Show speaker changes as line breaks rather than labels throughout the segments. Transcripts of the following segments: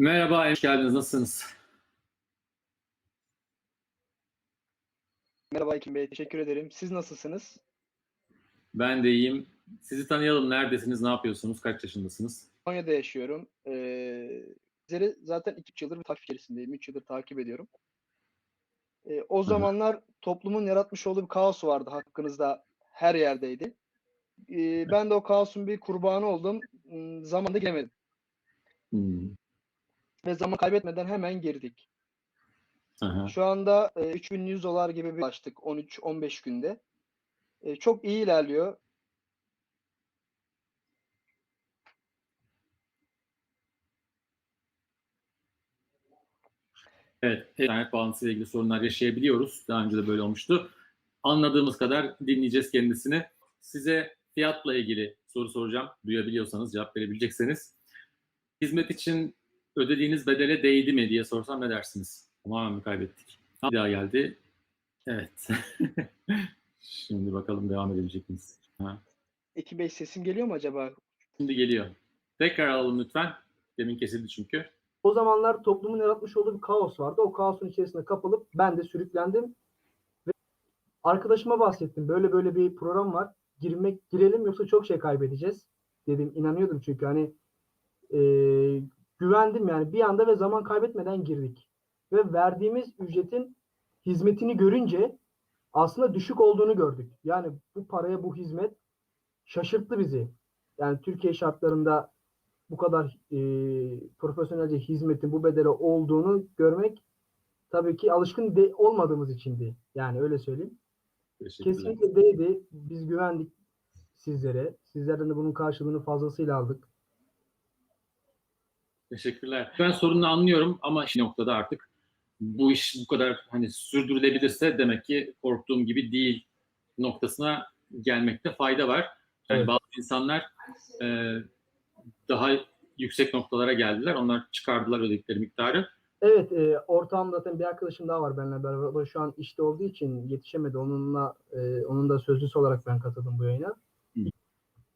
Merhaba, hoş geldiniz. Nasılsınız?
Merhaba Ekim Bey, teşekkür ederim. Siz nasılsınız?
Ben de iyiyim. Sizi tanıyalım. Neredesiniz? Ne yapıyorsunuz? Kaç yaşındasınız?
Konya'da yaşıyorum. Ee, sizleri zaten iki yıldır bir takip içerisindeyim. Üç yıldır takip ediyorum. Ee, o zamanlar toplumun yaratmış olduğu bir kaos vardı hakkınızda her yerdeydi. Ee, ben de o kaosun bir kurbanı oldum. Zamanda giremedim.
Hmm.
Ve zaman kaybetmeden hemen girdik.
Aha.
Şu anda e, 3100 dolar gibi bir açtık 13-15 günde. E, çok iyi ilerliyor.
Evet, internet bağlantısıyla ilgili sorunlar yaşayabiliyoruz. Daha önce de böyle olmuştu. Anladığımız kadar dinleyeceğiz kendisini. Size fiyatla ilgili soru soracağım. Duyabiliyorsanız, cevap verebilecekseniz. Hizmet için ödediğiniz bedele değdi mi diye sorsam ne dersiniz? Tamamen mi kaybettik? Bir daha geldi. Evet. Şimdi bakalım devam edebilecek miyiz? Ha.
Ekim Bey sesim geliyor mu acaba?
Şimdi geliyor. Tekrar alalım lütfen. Demin kesildi çünkü.
O zamanlar toplumun yaratmış olduğu bir kaos vardı. O kaosun içerisinde kapılıp ben de sürüklendim. Ve arkadaşıma bahsettim. Böyle böyle bir program var. Girmek girelim yoksa çok şey kaybedeceğiz dedim. İnanıyordum çünkü hani e, güvendim yani bir anda ve zaman kaybetmeden girdik. Ve verdiğimiz ücretin hizmetini görünce aslında düşük olduğunu gördük. Yani bu paraya bu hizmet şaşırttı bizi. Yani Türkiye şartlarında bu kadar e, profesyonelce hizmetin bu bedele olduğunu görmek tabii ki alışkın de, olmadığımız içindi. Yani öyle söyleyeyim. Kesinlikle değdi. Biz güvendik sizlere. Sizlerden de bunun karşılığını fazlasıyla aldık.
Teşekkürler. Ben sorunu anlıyorum ama şu noktada artık bu iş bu kadar hani sürdürülebilirse demek ki korktuğum gibi değil noktasına gelmekte fayda var. Yani
Evet.
bazı insanlar e, daha yüksek noktalara geldiler. Onlar çıkardılar ödedikleri miktarı.
Evet, e, ortağım zaten bir arkadaşım daha var benimle beraber. O şu an işte olduğu için yetişemedi. Onunla e, onun da sözcüsü olarak ben katıldım bu yayına.
Hı.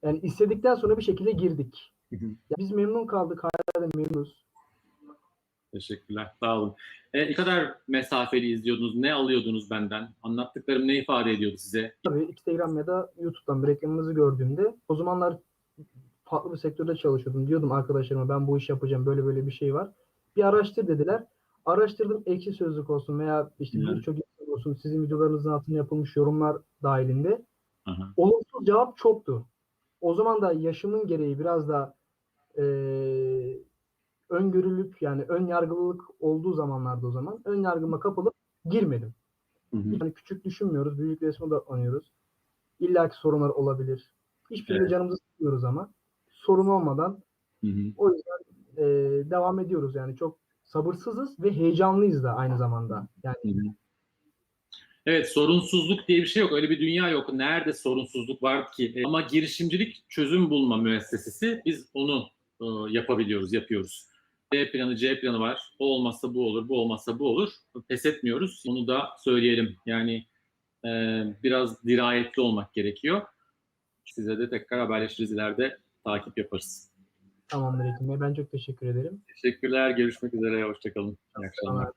Yani istedikten sonra bir şekilde girdik. Ya biz memnun kaldık. Hala da memnunuz.
Teşekkürler. Sağ olun. E, ne kadar mesafeli izliyordunuz? Ne alıyordunuz benden? Anlattıklarım ne ifade ediyordu size?
Tabii Instagram ya da YouTube'dan bir reklamımızı gördüğümde o zamanlar farklı bir sektörde çalışıyordum. Diyordum arkadaşlarıma ben bu iş yapacağım böyle böyle bir şey var. Bir araştır dediler. Araştırdım ekşi sözlük olsun veya işte
Evet.
birçok olsun sizin videolarınızın altına yapılmış yorumlar dahilinde.
Aha.
Olumsuz cevap çoktu. O zaman da yaşımın gereği biraz da eee öngörülük yani ön yargılılık olduğu zamanlarda o zaman ön yargıma kapılıp girmedim.
Hı hı.
Yani küçük düşünmüyoruz, büyük resme odaklanıyoruz. İlla ki sorunlar olabilir. Hiçbirinde
Evet.
canımızı sıkmıyoruz ama sorun olmadan
Hı hı.
o yüzden e, devam ediyoruz. Yani çok sabırsızız ve heyecanlıyız da aynı zamanda. Yani
Hı hı. Evet sorunsuzluk diye bir şey yok. Öyle bir dünya yok. Nerede sorunsuzluk var ki? E, Ama girişimcilik çözüm bulma müessesesi. Biz onu e, yapabiliyoruz, yapıyoruz. B planı, C planı var. O olmazsa bu olur, bu olmazsa bu olur. Pes etmiyoruz. Onu da söyleyelim. Yani e, biraz dirayetli olmak gerekiyor. Size de tekrar haberleşiriz ileride. Takip yaparız.
tamamdır Ekim Bey. Ben çok teşekkür ederim.
Teşekkürler. Görüşmek üzere. Hoşçakalın. İyi akşamlar.